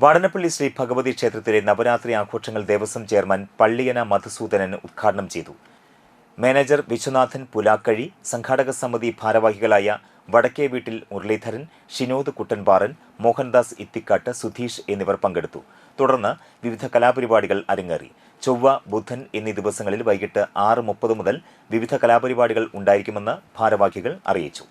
വാടനപ്പള്ളി ശ്രീ ഭഗവതി ക്ഷേത്രത്തിലെ നവരാത്രി ആഘോഷങ്ങൾ ദേവസ്വം ചെയർമാൻ പള്ളിയന മധുസൂദനൻ ഉദ്ഘാടനം ചെയ്തു. മാനേജർ വിശ്വനാഥൻ പുലാക്കഴി സംഘാടക സമിതി ഭാരവാഹികളായ വടക്കേ വീട്ടിൽ മുരളീധരൻ ഷിനോദ് കുട്ടൻപാറൻ മോഹൻദാസ് ഇത്തിക്കാട്ട് സുധീഷ് എന്നിവർ പങ്കെടുത്തു. തുടർന്ന് വിവിധ കലാപരിപാടികൾ അരങ്ങേറി. ചൊവ്വ ബുധൻ എന്നീ ദിവസങ്ങളിൽ വൈകിട്ട് ആറ് മുപ്പത് മുതൽ വിവിധ കലാപരിപാടികൾ ഉണ്ടായിരിക്കുമെന്ന് ഭാരവാഹികൾ അറിയിച്ചു.